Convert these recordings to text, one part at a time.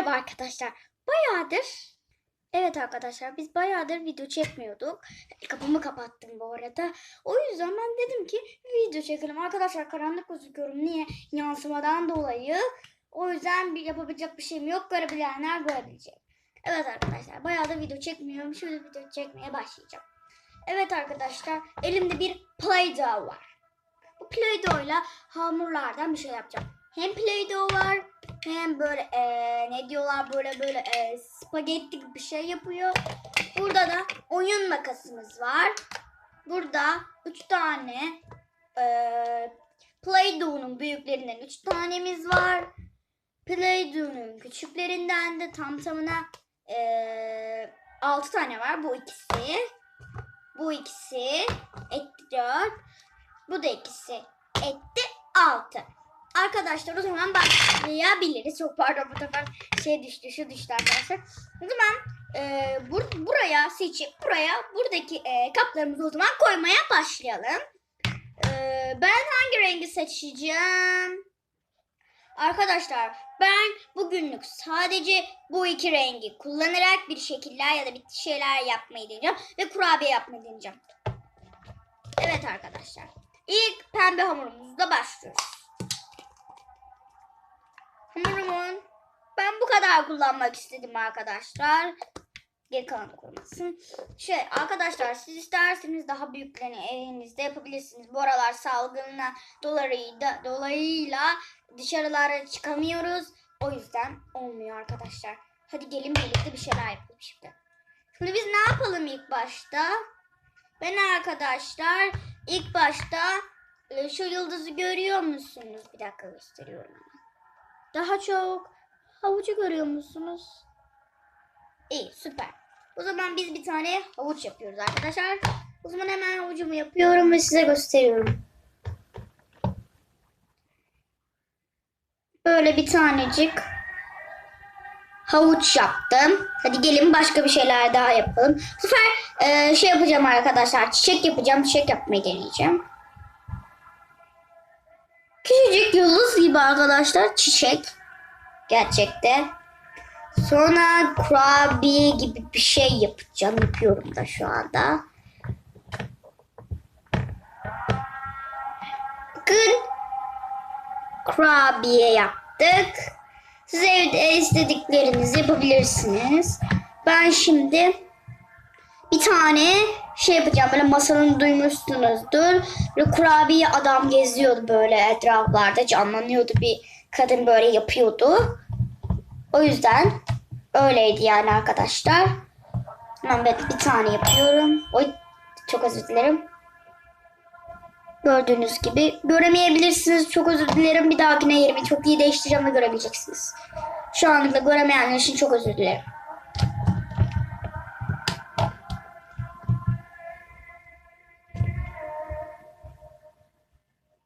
Merhaba arkadaşlar. Bayağıdır Evet arkadaşlar biz bayağıdır video çekmiyorduk. Kapımı kapattım bu arada. O yüzden ben dedim ki video çekelim. Arkadaşlar karanlık gözüküyorum. Niye? Yansımadan dolayı. O yüzden bir yapabilecek bir şeyim yok. Görebilenler görebilecek. Evet arkadaşlar bayağıdır video çekmiyorum. Şimdi video çekmeye başlayacağım. Evet arkadaşlar elimde bir Play-Doh var. Bu Play-Doh'la hamurlardan bir şey yapacağım. Hem Play-Doh var hem böyle eee, ne diyorlar böyle böyle eee, spagetti bir şey yapıyor. Burada da oyun makasımız var. Burada 3 tane eee Play-Doh'un büyüklerinden 3 tanemiz var. Play-Doh'un küçüklerinden de tam tamına 6 tane var. Bu ikisi. Bu ikisi etti 4. Bu da ikisi etti 6. Arkadaşlar o zaman başlayabiliriz. Çok pardon bu sefer şey düştü şu düştü arkadaşlar. O zaman e, bur- buraya seçip buraya buradaki e, kaplarımızı o zaman koymaya başlayalım. E, ben hangi rengi seçeceğim? Arkadaşlar ben bugünlük sadece bu iki rengi kullanarak bir şekiller ya da bir şeyler yapmayı deneyeceğim. Ve kurabiye yapmayı deneyeceğim. Evet arkadaşlar. İlk pembe hamurumuzla başlıyoruz. Hamurumun ben bu kadar kullanmak istedim arkadaşlar. Geri kalanı koymasın. Şey arkadaşlar siz isterseniz daha büyüklerini evinizde yapabilirsiniz. Bu aralar salgınla dolayıyla, dolayıyla dışarılara çıkamıyoruz. O yüzden olmuyor arkadaşlar. Hadi gelin birlikte bir şeyler yapalım şimdi. Şimdi biz ne yapalım ilk başta? Ben arkadaşlar ilk başta e, şu yıldızı görüyor musunuz? Bir dakika gösteriyorum. Daha çok havucu görüyor musunuz? İyi süper. O zaman biz bir tane havuç yapıyoruz arkadaşlar. O zaman hemen havucumu yapıyorum ve size gösteriyorum. Böyle bir tanecik havuç yaptım. Hadi gelin başka bir şeyler daha yapalım. Bu sefer e, şey yapacağım arkadaşlar. Çiçek yapacağım. Çiçek yapmayı deneyeceğim. Küçücük yıldız gibi arkadaşlar. Çiçek. Gerçekte. Sonra kurabiye gibi bir şey yapacağım. Yapıyorum da şu anda. Bakın. Kurabiye yaptık. Siz evde istediklerinizi yapabilirsiniz. Ben şimdi bir tane şey yapacağım. Böyle masanın duymuşsunuzdur. Böyle kurabiye adam geziyordu böyle etraflarda canlanıyordu. Bir kadın böyle yapıyordu. O yüzden öyleydi yani arkadaşlar. Hemen ben bir tane yapıyorum. Oy çok özür dilerim. Gördüğünüz gibi göremeyebilirsiniz. Çok özür dilerim. Bir dahakine yerimi çok iyi değiştireceğim ve görebileceksiniz. Şu anlıkla göremeyenler için çok özür dilerim.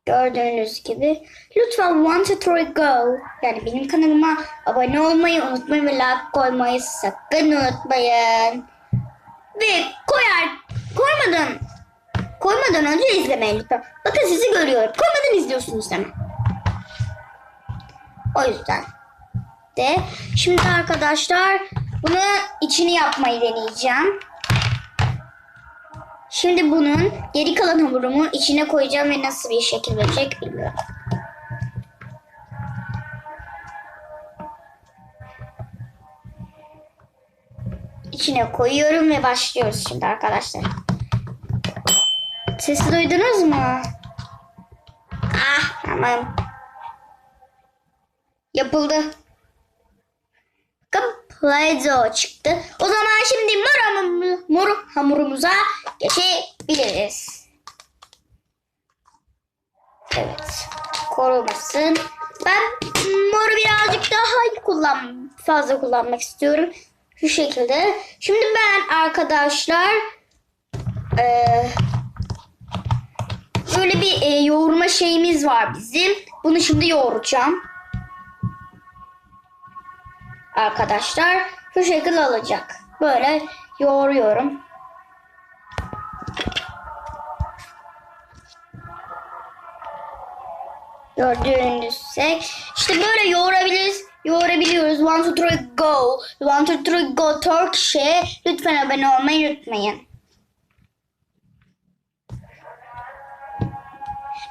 Gördüğünüz gibi lütfen two three go yani benim kanalıma abone olmayı unutmayın ve like koymayı sakın unutmayın. Ve koyar koymadan koymadan önce izlemeyin lütfen. Bakın sizi görüyorum. Koymadan izliyorsunuz hemen. O yüzden de şimdi arkadaşlar bunu içini yapmayı deneyeceğim. Şimdi bunun geri kalan hamurumu içine koyacağım ve nasıl bir şekil verecek bilmiyorum. İçine koyuyorum ve başlıyoruz şimdi arkadaşlar. Sesi duydunuz mu? Ah tamam. Yapıldı. Play-Doh çıktı. O zaman şimdi mor, hamur, mor hamurumuza geçebiliriz. Evet. Korumasın. Ben moru birazcık daha kullan fazla kullanmak istiyorum. Şu şekilde. Şimdi ben arkadaşlar eee böyle bir e, yoğurma şeyimiz var bizim. Bunu şimdi yoğuracağım arkadaşlar şu şekil alacak. Böyle yoğuruyorum. Gördüğünüzse işte böyle yoğurabiliriz yoğurabiliyoruz. One, two, three, go. One, two, three, go Turkish'e lütfen abone olmayı unutmayın.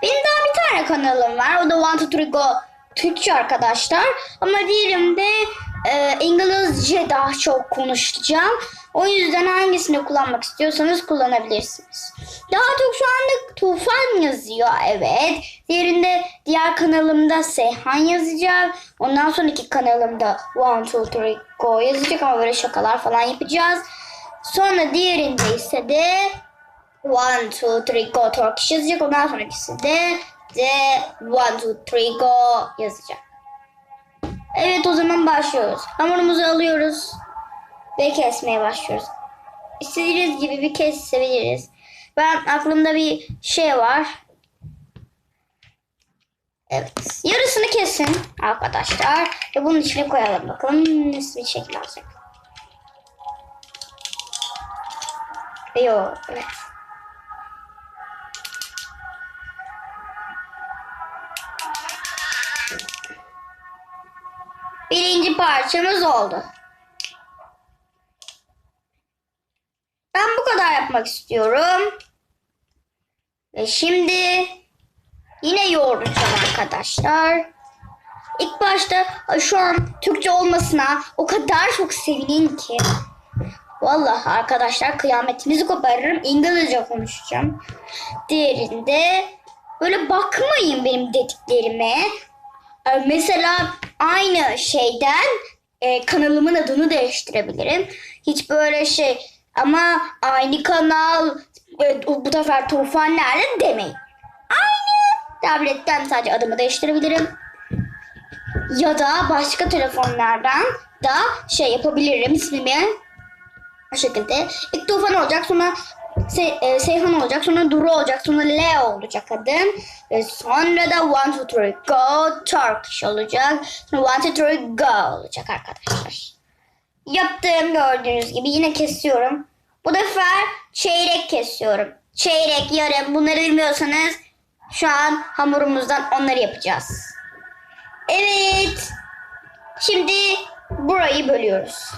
Benim daha bir tane kanalım var. O da One, two, three, go Türkçe arkadaşlar. Ama diğerinde e, İngilizce daha çok konuşacağım. O yüzden hangisini kullanmak istiyorsanız kullanabilirsiniz. Daha çok şu anda Tufan yazıyor evet. Diğerinde diğer kanalımda Seyhan yazacak. Ondan sonraki kanalımda One, Two, Three, Go yazacak ama böyle şakalar falan yapacağız. Sonra diğerinde ise de One, two, three, go Turkish yazacak. Ondan sonrakisi de de one, two, three, go yazacak. Evet o zaman başlıyoruz. Hamurumuzu alıyoruz ve kesmeye başlıyoruz. İstediğiniz gibi bir kesebiliriz. Ben aklımda bir şey var. Evet. Yarısını kesin arkadaşlar. Ve bunun içine koyalım bakalım nasıl bir şekil alacak. Yo, evet. Birinci parçamız oldu. Ben bu kadar yapmak istiyorum. Ve şimdi yine yoğuracağım arkadaşlar. İlk başta şu an Türkçe olmasına o kadar çok sevinin ki. Vallahi arkadaşlar kıyametinizi koparırım. İngilizce konuşacağım. Diğerinde böyle bakmayın benim dediklerime. Mesela aynı şeyden e, kanalımın adını değiştirebilirim. Hiç böyle şey ama aynı kanal e, bu sefer Tufan nerede demeyin. Aynı tabletten sadece adımı değiştirebilirim. Ya da başka telefonlardan da şey yapabilirim ismimi. Bu şekilde. İlk Tufan olacak sonra Se- e, Seyhan olacak sonra Duru olacak sonra Leo olacak adım. Ve sonra da One Two Three Go Turkish olacak. Sonra One Two Three Go olacak arkadaşlar. Yaptığım gördüğünüz gibi yine kesiyorum. Bu defa çeyrek kesiyorum. Çeyrek, yarım bunları bilmiyorsanız şu an hamurumuzdan onları yapacağız. Evet. Şimdi burayı bölüyoruz.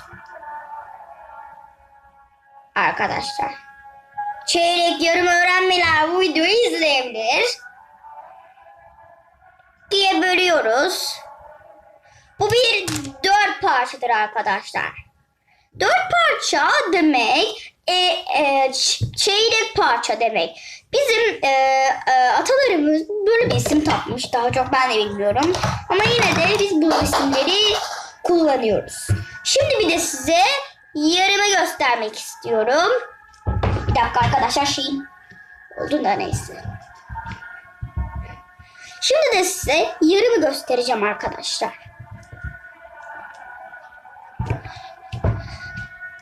Arkadaşlar. Çeyrek yarım öğrenmeler bu videoyu izleyebilir. Diye bölüyoruz. Bu bir dört parçadır arkadaşlar. Dört parça demek e, e, çeyrek parça demek. Bizim e, e, atalarımız böyle bir isim takmış. Daha çok ben de bilmiyorum. Ama yine de biz bu isimleri kullanıyoruz. Şimdi bir de size yarımı göstermek istiyorum. Dakika arkadaşlar şeyim oldu da neyse. Şimdi de size yarımı göstereceğim arkadaşlar.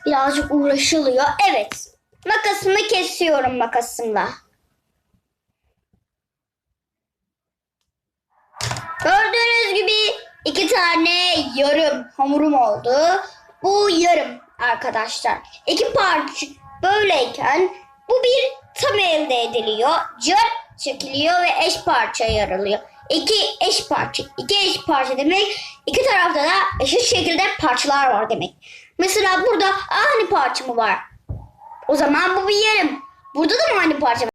Birazcık uğraşılıyor. Evet. Makasımı kesiyorum makasımla. Gördüğünüz gibi iki tane yarım hamurum oldu. Bu yarım arkadaşlar. İki parça böyleyken bu bir tam elde ediliyor. Cırt çekiliyor ve eş parça yarılıyor. İki eş parça. İki eş parça demek iki tarafta da eşit şekilde parçalar var demek. Mesela burada aynı parça mı var? O zaman bu bir yarım. Burada da mı aynı parça var?